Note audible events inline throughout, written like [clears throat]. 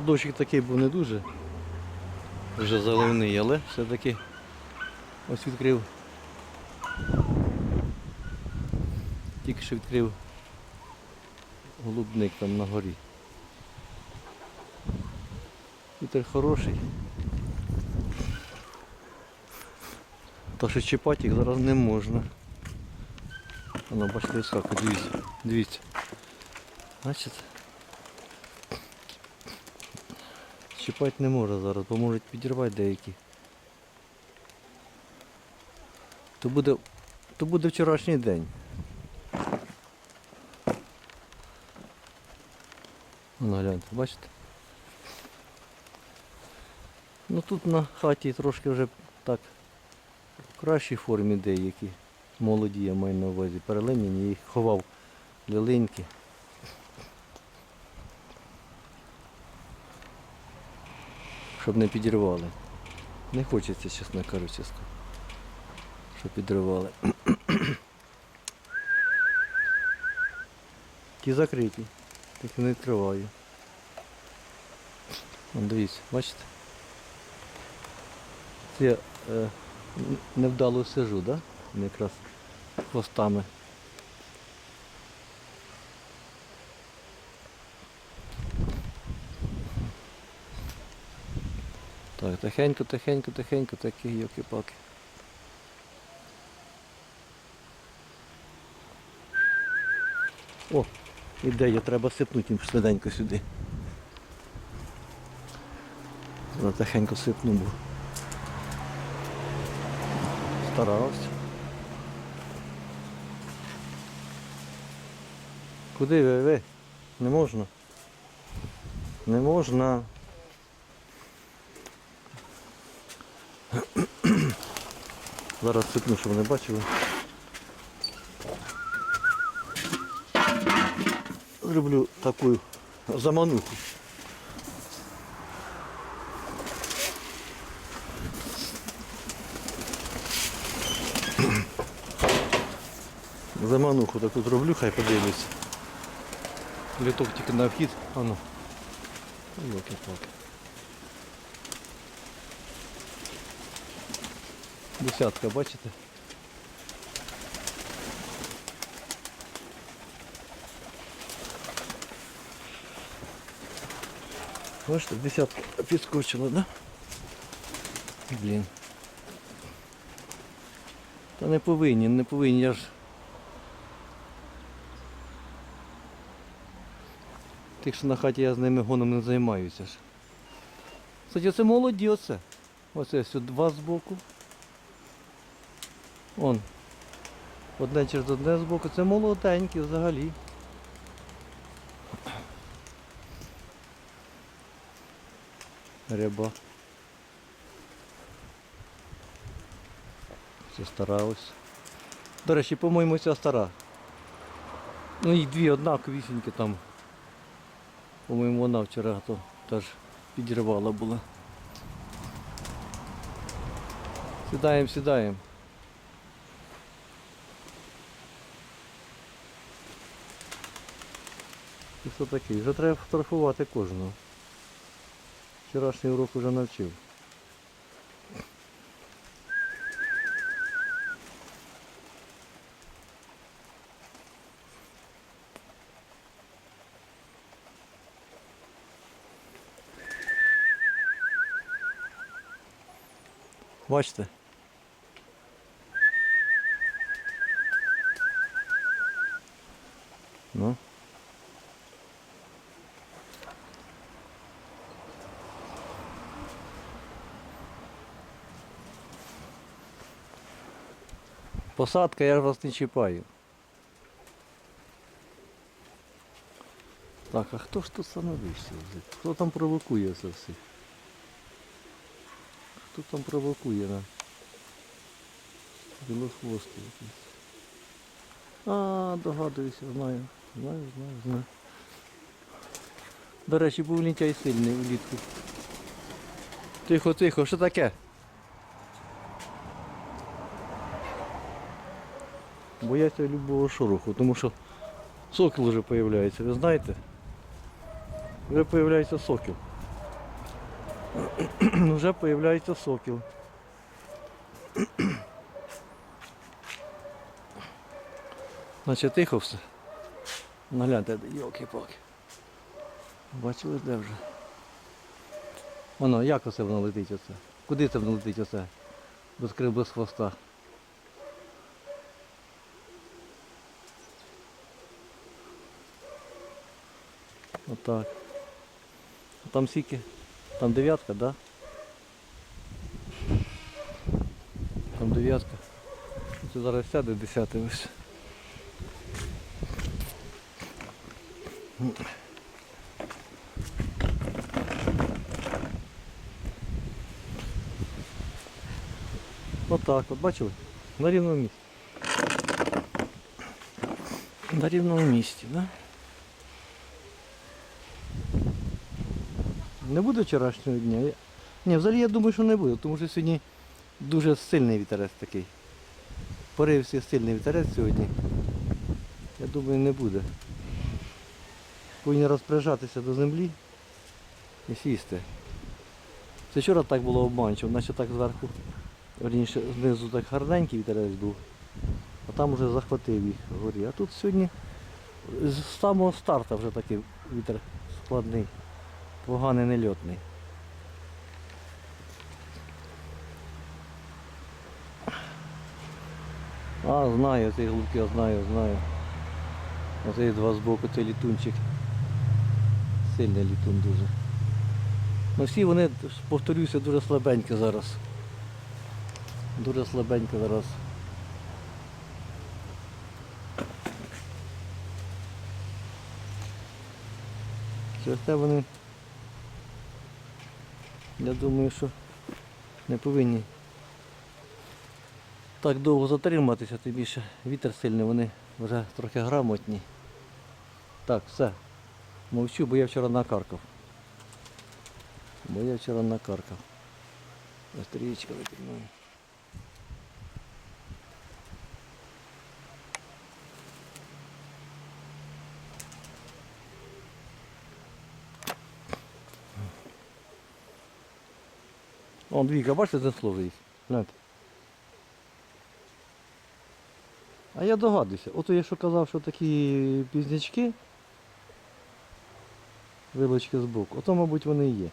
Дощик такий був не дуже. Вже заливний, але все-таки ось відкрив. Тільки що відкрив голубник там на горі. Вітер хороший. Та що чіпати їх зараз не можна. Воно бачите, високо, дивіться, дивіться. Значить, чіпати не може зараз, бо можуть підірвати деякі. То буде, то буде вчорашній день. Ну, гляньте, бачите? Ну тут на хаті трошки вже так в кращій формі деякі. Молоді я маю на увазі, перелиняні, я їх ховав для линьки. Щоб не підірвали. Не хочеться, чесно кажучи, щоб підривали. Ті закриті, так не. Вон, дивіться, бачите? Це е, невдало сижу, да? Якраз хвостами. Так, тихенько, тихенько, тихенько, такі йоки-паки. О, ідея, треба сипнути їм швиденько сюди. Тихенько сипну був. Старався. Куди ви? ви? Не можна. Не можна. Зараз сипну, щоб вони бачили. Зроблю таку замануху. Замануху таку зроблю, хай подивляться. Літок тільки на вхід. А ну. Йоки Десятка, бачите? Бачите, десятка підскочила, да? Блін. Та не повинні, не повинні, я ж Тих, що на хаті я з ними гоном не займаюся ж. Кстати, це молоді оце. Оце сюди два збоку. Он. Одне через одне збоку. Це молоденькі взагалі. Ряба. Це стара ось. До речі, по-моєму, ця стара. Ну їх дві однаковісінькі там. По-моєму, вона вчора то теж підірвала була. Сідаємо, сідаємо. Хто такий? Вже треба фотографувати кожного. Вчорашній урок вже навчив. Бачите? Ну. Посадка, я вас не чіпаю. Так, а хто ж тут становився? Хто там провокує це все? Хто там провокує на білохвостий якийсь? А, догадуюся, знаю. Знаю, знаю, знаю. До речі, був лінтяй сильний влітку. Тихо, тихо, що таке? Бояться любого шороху, тому що сокіл вже з'являється, ви знаєте? Вже з'являється сокіл. [clears throat] вже з'являється сокіл. [clears throat] Значить тихо все. Нагляньте, йолки-палки. Бачили, де вже? Воно, як оце воно летить оце? Куди це воно летить оце? Без крил, без хвоста. Отак. А там скільки? Там дев'ятка, да? Там дев'ятка. Це зараз сяде десятий ось. Отак, от бачили? На рівному місці. На рівному місці, да? Не буде вчорашнього дня? Ні, взагалі я думаю, що не буде, тому що сьогодні дуже сильний вітерець такий. Порився сильний вітерець сьогодні. Я думаю, не буде. Повинні розпоряджатися до землі і сісти. Це вчора так було обманчиво, наче так зверху, верніше знизу так гарненький вітерець був, а там вже захватив їх вгорі. А тут сьогодні з самого старту вже такий вітер складний, поганий нельотний. А, знаю, цей голубки, я знаю, знаю. Оцей два збоку, цей літунчик. Сильний літун дуже. Ну всі вони, повторюся, дуже слабенькі зараз. Дуже слабенько зараз. Через те вони, я думаю, що не повинні так довго затриматися, тим більше вітер сильний, вони вже трохи грамотні. Так, все. Мовчу, бо я вчора накаркав. Бо я вчора накаркав. Ось трієчка викидаю. Вон двійка, бачите, це слово є. А я догадуюся. Ото я що казав, що такі пізнячки, вилочки з боку, ото, мабуть, вони і є.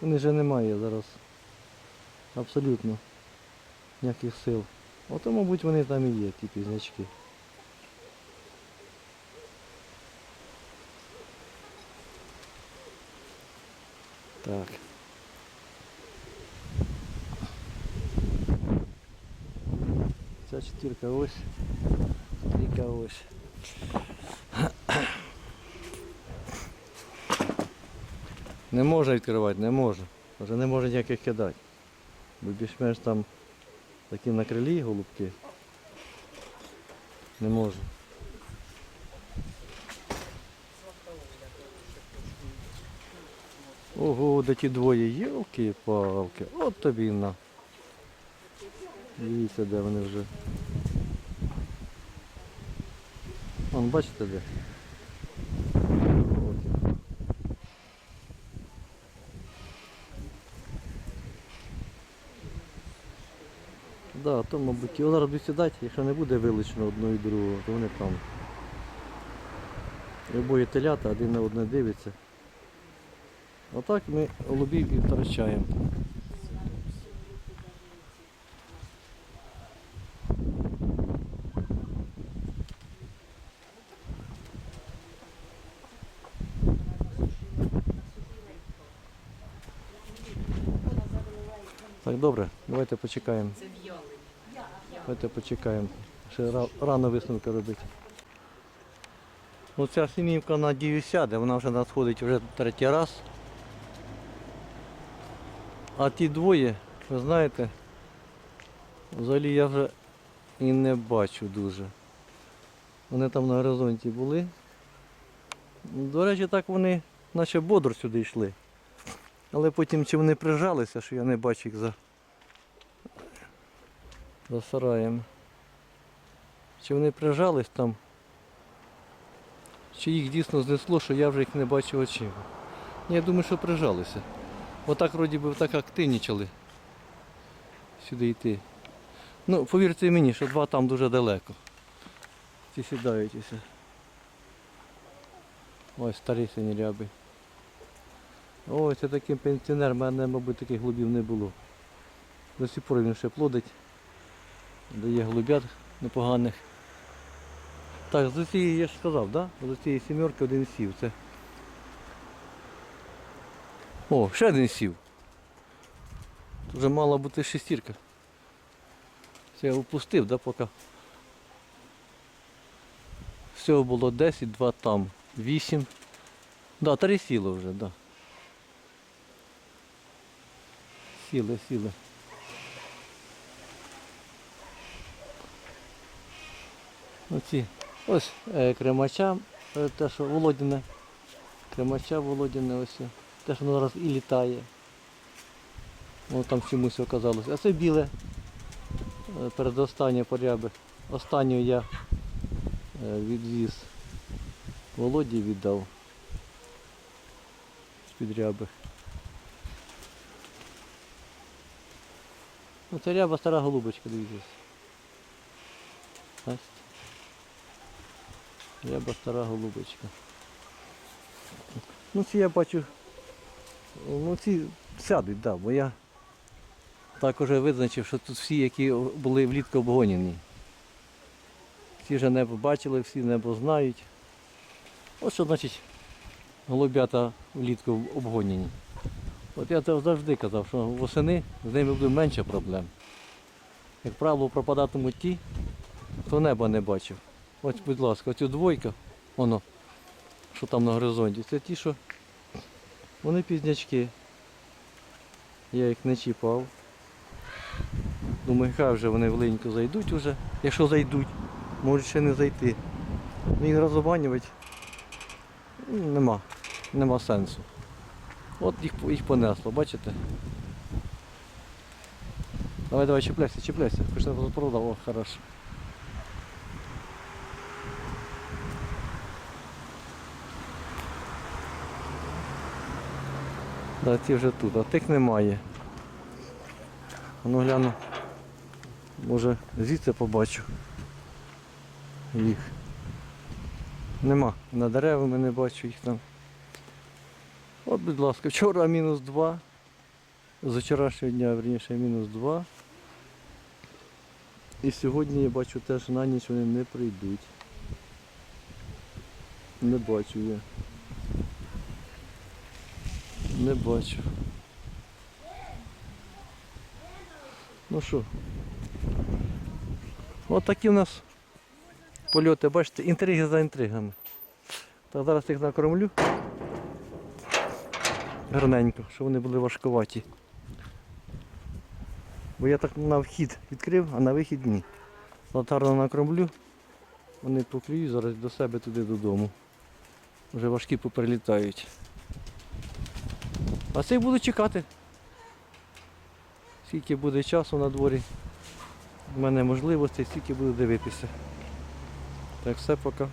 Вони вже немає зараз абсолютно ніяких сил. Ото, мабуть, вони там і є, ті пізнячки. Так. Ця четвірка ось, трійка ось. Не може відкривати, не може. Вже не може ніяких кидати. Бо більш-менш там такі на крилі голубки. Не може. Ого, де ті двоє Єлки-палки. От тобі на. Дивіться, де вони вже. Вон, бачите де? От. Да, то, мабуть, його зараз будуть сідати, якщо не буде вилучено одного і другого, то вони там. І Обоє телята, один на одне дивиться. Отак ми голубів і втрачаємо. Добре, давайте почекаємо. Давайте почекаємо. Ще рано висновки робити. Оця сім'ївка на дію сяде, вона вже надходить вже третій раз. А ті двоє, ви знаєте, взагалі я вже і не бачу дуже. Вони там на горизонті були. До речі, так вони наче бодро сюди йшли. Але потім чи вони прижалися, що я не бачу їх за, за сараєм. Чи вони прижались там, чи їх дійсно знесло, що я вже їх не бачу очима. Я думаю, що прижалися. Отак вроді би так активнічали сюди йти. Ну, повірте мені, що два там дуже далеко. Ці сідають усе. Ось старі сині ряби. Ой, це такий пенсіонер, в мене, мабуть, таких голубів не було. До сих пор він ще плодить. Дає голубят непоганих. Так, з цієї я ж сказав, да? З цієї сімерки один сів. Це. О, ще один сів. Тут вже мала бути шестірка. Це я упустив, да, поки. Всього було 10, 2 там, 8. Да, три сіло вже, да. Сіли, сіли. Оці. Ось е, кремача, е, те, що Володіне. Кремача Володіне ось. Те, що воно зараз і літає. Воно там чомусь оказалося. А це біле. е, Передостаннє поряби. Останню я е, відвіз. Володі віддав. З-під ряби. Ну, це ряба стара голубочка, дивіться. Ряба стара голубочка. Ну ці я бачу. Ну ці сядуть, да, бо я так уже визначив, що тут всі, які були влітку обгоняні. Всі вже небо бачили, всі небо знають. От що значить голубята влітку обгоняні. От я це завжди казав, що восени з ними буде менше проблем. Як правило, пропадатимуть ті, хто неба не бачив. Ось, будь ласка, оцю двойка, воно, що там на горизонті, це ті, що вони пізнячки. Я їх не чіпав. Думаю, хай вже вони вленько зайдуть уже. Якщо зайдуть, можуть ще не зайти. Ну, Їх розобанювати ну, нема, нема сенсу. От їх, їх понесло, бачите? Давай, давай, чіпляйся, чіпляйся. Хоч не продав, о, хорошо. Да, ті вже тут, а тих немає. А Ну гляну. Може звідси побачу їх. Нема. На деревами не бачу їх там. От, будь ласка, вчора мінус 2. З вчорашнього дня, верніше, мінус 2. І сьогодні я бачу теж на ніч вони не прийдуть. Не бачу я. Не бачу. Ну що? От такі у нас польоти, бачите, інтриги за інтригами. Так зараз їх накормлю. Гарненько, щоб вони були важковаті. Бо я так на вхід відкрив, а на вихід ні. От гарно накормлю. Вони поклюють зараз до себе туди додому. Вже важкі поприлітають. А цей буду чекати. Скільки буде часу на дворі. У мене можливостей, скільки буду дивитися. Так, все пока.